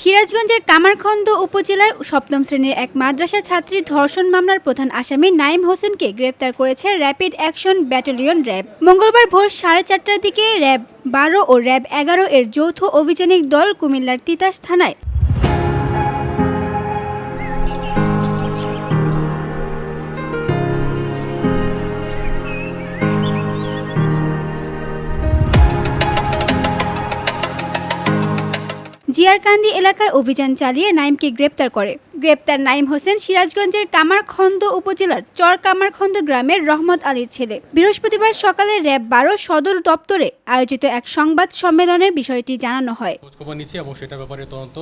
সিরাজগঞ্জের কামারখন্দ উপজেলায় সপ্তম শ্রেণির এক মাদ্রাসা ছাত্রী ধর্ষণ মামলার প্রধান আসামি নাইম হোসেনকে গ্রেপ্তার করেছে র্যাপিড অ্যাকশন ব্যাটালিয়ন র্যাব। মঙ্গলবার ভোর সাড়ে চারটার দিকে র্যাব বারো ও র্যাব এগারো এর যৌথ অভিযানিক দল কুমিল্লার তিতাস থানায় জিয়ারকান্দি এলাকায় অভিযান চালিয়ে নাইমকে গ্রেপ্তার করে। গ্রেপ্তার নাইম হোসেন সিরাজগঞ্জের কামারখন্দ উপজেলার চর কামারখন্দ গ্রামের রহমত আলীর ছেলে। বৃহস্পতিবার সকালে র্যাব বারো সদর দপ্তরে আয়োজিত এক সংবাদ সম্মেলনে বিষয়টি জানানো হয়। এবং সেটার ব্যাপারে তদন্ত।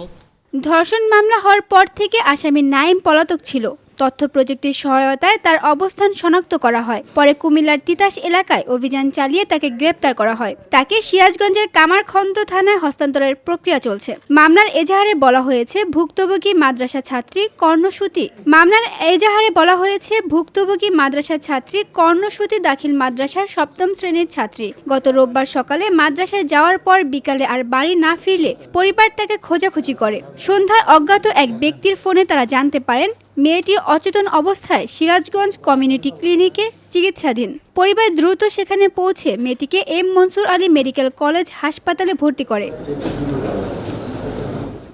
ধর্ষণ মামলা হওয়ার পর থেকে আসামি নাইম পলাতক ছিল। তথ্য প্রযুক্তির সহায়তায় তার অবস্থান শনাক্ত করা হয়। পরে কুমিল্লার তিতাস এলাকায় অভিযান চালিয়ে তাকে গ্রেপ্তার করা হয়। তাকে সিরাজগঞ্জের কামারখন্দ থানায় হস্তান্তরের প্রক্রিয়া চলছে। মামলার এজাহারে বলা হয়েছে, ভুক্তভোগী মাদ্রাসা ছাত্রী কর্ণসূতি মামলার এজাহারে বলা হয়েছে, ভুক্তভোগী মাদ্রাসা ছাত্রী কর্ণসূতি দাখিল মাদ্রাসার সপ্তম শ্রেণির ছাত্রী। গত রোববার সকালে মাদ্রাসায় যাওয়ার পর বিকালে আর বাড়ি না ফিরলে পরিবার তাকে খোঁজাখুঁজি করে। সন্ধ্যায় অজ্ঞাত এক ব্যক্তির ফোনে তারা জানতে পারেন মেয়েটি অচেতন অবস্থায় সিরাজগঞ্জ কমিউনিটি ক্লিনিকে চিকিৎসাধীন। পরিবার দ্রুত সেখানে পৌঁছে মেয়েটিকে M Mansur Ali medical college হাসপাতালে ভর্তি করে।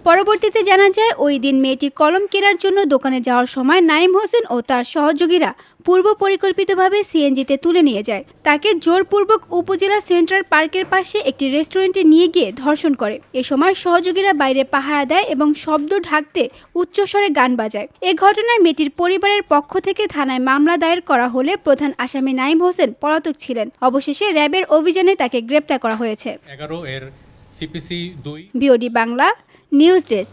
পরবর্তীতে জানা যায় ওই দিন মেয়েটি কলম কেনার জন্য দোকানে যাওয়ার সময় নাইম হোসেন ও তার সহযোগীরা পূর্ব পরিকল্পিতভাবে সিএনজিতে তুলে নিয়ে যায়। তাকে জোরপূর্বক উপজেলা সেন্ট্রাল পার্কের পাশে একটি রেস্টুরেন্টে নিয়ে গিয়ে ধর্ষণ করে। এ সময় সহযোগীরা বাইরে পাহারা দেয় এবং শব্দ ঢাকতে উচ্চস্বরে গান বাজায়। এ ঘটনায় মেয়েটির পরিবারের পক্ষ থেকে থানায় মামলা দায়ের করা হলে প্রধান আসামি নাইম হোসেন পলাতক ছিলেন। অবশেষে র্যাবের অভিযানে তাকে গ্রেপ্তার করা হয়েছে। এগারো এর সিপিসি দুই বিওডি বাংলা নিউজ ডেস্ক